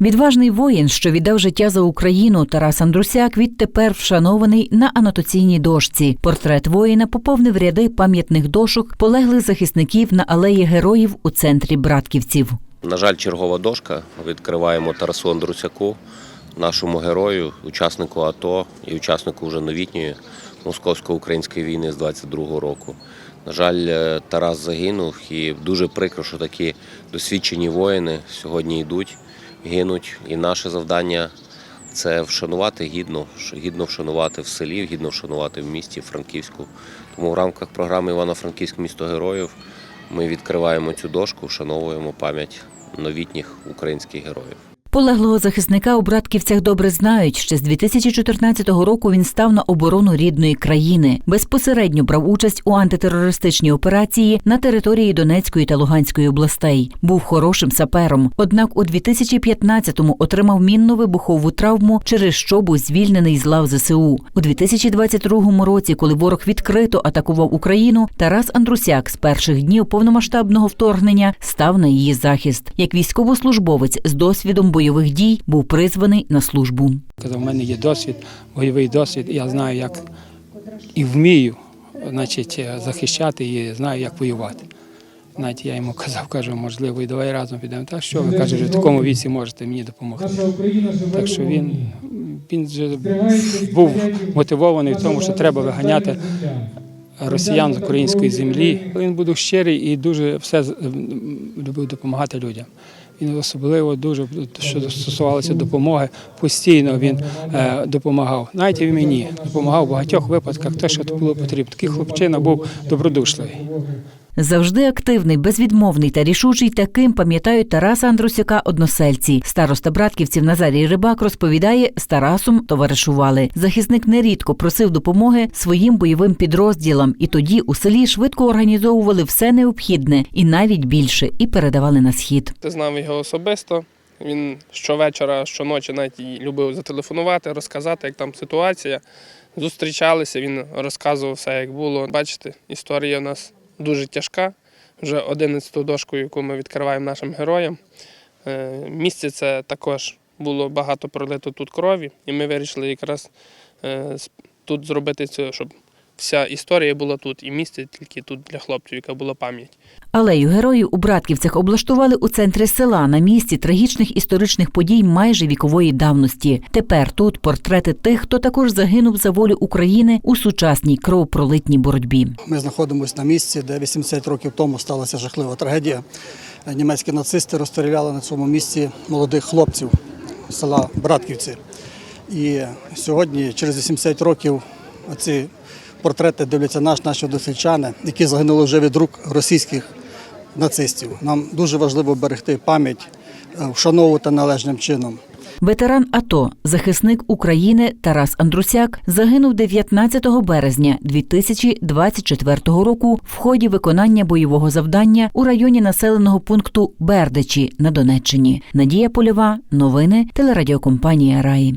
Відважний воїн, що віддав життя за Україну, Тарас Андрусяк відтепер вшанований на анотаційній дошці. Портрет воїна поповнив ряди пам'ятних дошок полеглих захисників на алеї героїв у центрі Братківців. На жаль, чергова дошка. Відкриваємо Тарасу Андрусяку, нашому герою, учаснику АТО і учаснику вже новітньої московсько-української війни з 22-го року. На жаль, е, Тарас загинув і дуже прикро, що такі досвідчені воїни сьогодні йдуть, гинуть. І наше завдання це вшанувати гідно, гідно вшанувати в селі, гідно вшанувати в місті Франківську. Тому в рамках програми Івано-Франківськ місто героїв ми відкриваємо цю дошку, вшановуємо пам'ять новітніх українських героїв. Полеглого захисника у Братківцях добре знають. Ще з 2014 року він став на оборону рідної країни. Безпосередньо брав участь у антитерористичній операції на території Донецької та Луганської областей. Був хорошим сапером. Однак у 2015-му отримав мінно-вибухову травму, через що був звільнений з лав ЗСУ. У 2022 році, коли ворог відкрито атакував Україну, Тарас Андрусяк з перших днів повномасштабного вторгнення став на її захист. Як військовослужбовець з досвідом бойових дій був призваний на службу. Казав, у мене є досвід, бойовий досвід, і я знаю, як і вмію значить, захищати і знаю, як воювати. Навіть я йому казав, кажу, можливо, і давай разом підемо. Так що ви каже, в такому віці можете мені допомогти. Так що він, він вже був мотивований в тому, що треба виганяти росіян з української землі. Він був щирий і дуже все любив допомагати людям. Він особливо дуже що стосувалося допомоги, постійно він е, допомагав. Навіть і мені допомагав в багатьох випадках, те, що було потрібно. Такий хлопчина був добродушливий. Завжди активний, безвідмовний та рішучий таким пам'ятають Тараса Андрусяка односельці. Староста братківців Назарій Рибак розповідає, з Тарасом товаришували. Захисник нерідко просив допомоги своїм бойовим підрозділам, і тоді у селі швидко організовували все необхідне і навіть більше, і передавали на схід. Ти знав його особисто. Він щовечора, щоночі навіть любив зателефонувати, розказати, як там ситуація. Зустрічалися, він розказував все, як було. Бачите, історія у нас дуже тяжка. Вже 11 дошку, яку ми відкриваємо нашим героям. Е, Місце це також було багато пролито тут крові, і ми вирішили якраз е, тут зробити це, щоб вся історія була тут, і місце тільки тут для хлопців, яка була пам'ять. Алею героїв у Братківцях облаштували у центрі села на місці трагічних історичних подій майже вікової давності. Тепер тут портрети тих, хто також загинув за волю України у сучасній кровопролитній боротьбі. Ми знаходимося на місці, де 80 років тому сталася жахлива трагедія. Німецькі нацисти розстріляли на цьому місці молодих хлопців села Братківці. І сьогодні, через 80 років, ці портрети дивляться наш, наші односельчани, які загинули вже від рук російських нацистів. Нам дуже важливо берегти пам'ять, е, вшановувати належним чином. Ветеран АТО, захисник України Тарас Андрусяк загинув 19 березня 2024 року в ході виконання бойового завдання у районі населеного пункту Бердичі на Донеччині. Надія Польова, новини телерадіокомпанія Раї.